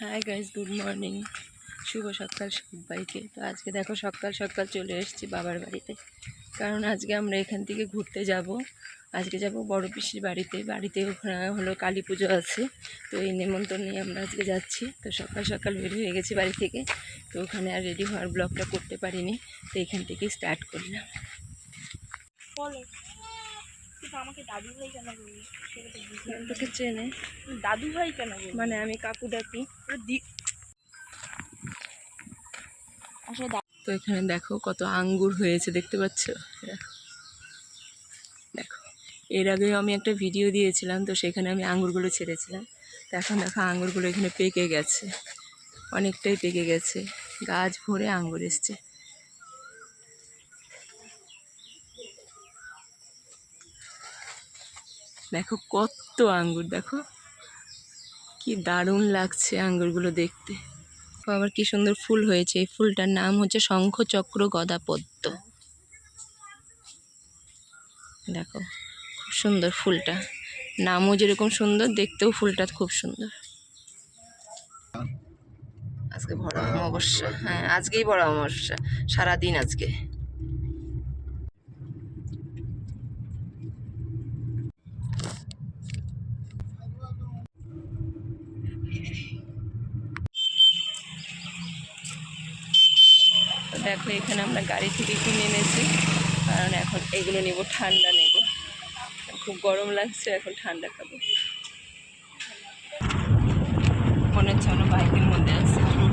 High guys good morning শুভ সকাল সবাইকে। তো আজকে দেখো সকাল সকাল চলে এসেছি বাবার বাড়িতে। কারণ আজকে আমরা এখান থেকে ঘুরতে যাব। আজকে যাব বড় পিসির বাড়িতে। বাড়িতে ওখানে হলো কালী পুজো আছে। তো এই নেমন্তন্ন নিয়ে আমরা আজকে যাচ্ছি। তো সকাল সকাল বের হয়ে গেছি বাড়ি থেকে। তো ওখানে আর রেডি হওয়ার ব্লগটা করতে পারিনি। তো এখান থেকেই স্টার্ট করলাম। কিন্তু আমাকে দাদু ভাই কেন সেটা তো তোকে চেনে। দাদু ভাই কেন মানে আমি কাকু ডাকি। আসলে তো এখানে দেখো কত আঙ্গুর হয়েছে দেখতে পাচ্ছ? দেখো। এর আগেও আমি একটা ভিডিও দিয়েছিলাম তো সেখানে আমি আঙ্গুরগুলো ছেড়েছিলাম। তো এখন দেখো আঙ্গুরগুলো এখানে পেকে গেছে। অনেকটাই পেকে গেছে। গাছ ভরে আঙ্গুর এসছে। দেখো কত আঙ্গুর, দেখো। কি দারুণ লাগছে আঙ্গুরগুলো দেখতে। আবার কি সুন্দর ফুল হয়েছে। এই ফুলটার নাম হচ্ছে শঙ্খচক্র গদা পদ্ম দেখো, খুব সুন্দর ফুলটা। নামও যেরকম সুন্দর, দেখতেও ফুলটা খুব সুন্দর। আজকে বড় অমাবস্যা। হ্যাঁ আজকেই বড় অমাবস্যা। সারাদিন আজকে। তো দেখো, এখানে আমরা গাড়ি থেকে কিনে এনেছি। কারণ এখন এগুলো নেব, ঠান্ডা নেব। খুব গরম লাগছে, এখন ঠান্ডা খাব। মনে হচ্ছে আমরা বাইকের মধ্যে আছে। আমার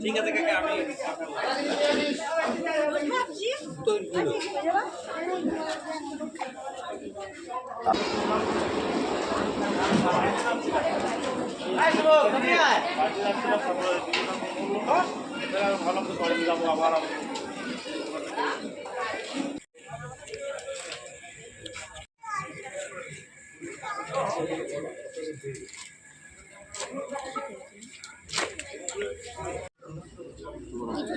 ঠিক আছে কাকা আমি ভালো করে যাব আবার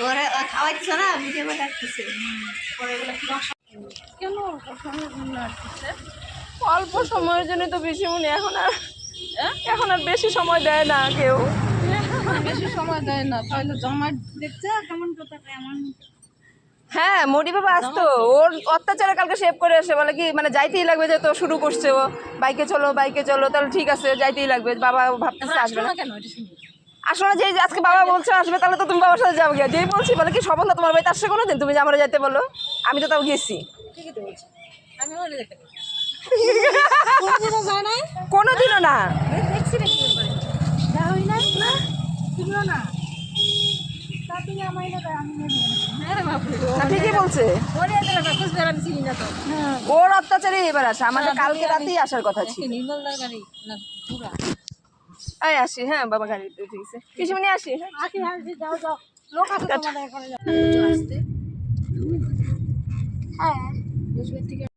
ওরা খাওয়াইতেছে না ভিডিও করে রাখতেছে পরে এগুলো কি কেন অল্প সময়ের জন্য তো বেশি মনে এখন আর এখন আর বেশি সময় দেয় না কেউ। বেশি সময় দেয় না তাহলে জমা দেখছে কেমন কথা এমন হ্যাঁ মোটি বাবা আসতো। ওর অত্যাচারে কালকে সেভ করে আসে বলে কি মানে যাইতেই লাগবে যে তো শুরু করছে ও। বাইকে চলো বাইকে চলো তাহলে ঠিক আছে যাইতেই লাগবে। বাবা ভাবতেছে আসবে না। কেন? আসলে যে যে আজকে বাবা বলছে আসবে তাহলে তো তুমি বাবার সাথে যাব গিয়ে। যেই বলছি বলে কি সফল তোমার বাড়িতে আসছে কোনো দিন তুমি যে আমরা যাইতে বলো আমি তো তাও গেছি। কোনদিনও যায় নাই? কোনোদিনও না। দেখছি না? ওরে অত্যাচারে এবার আসে, আমাদের কালকে রাতেই আসার কথা ছিল। আসি হ্যাঁ বাবা গাড়িতে ঠিক আছে আসি হ্যাঁ। আসি হ্যাঁ।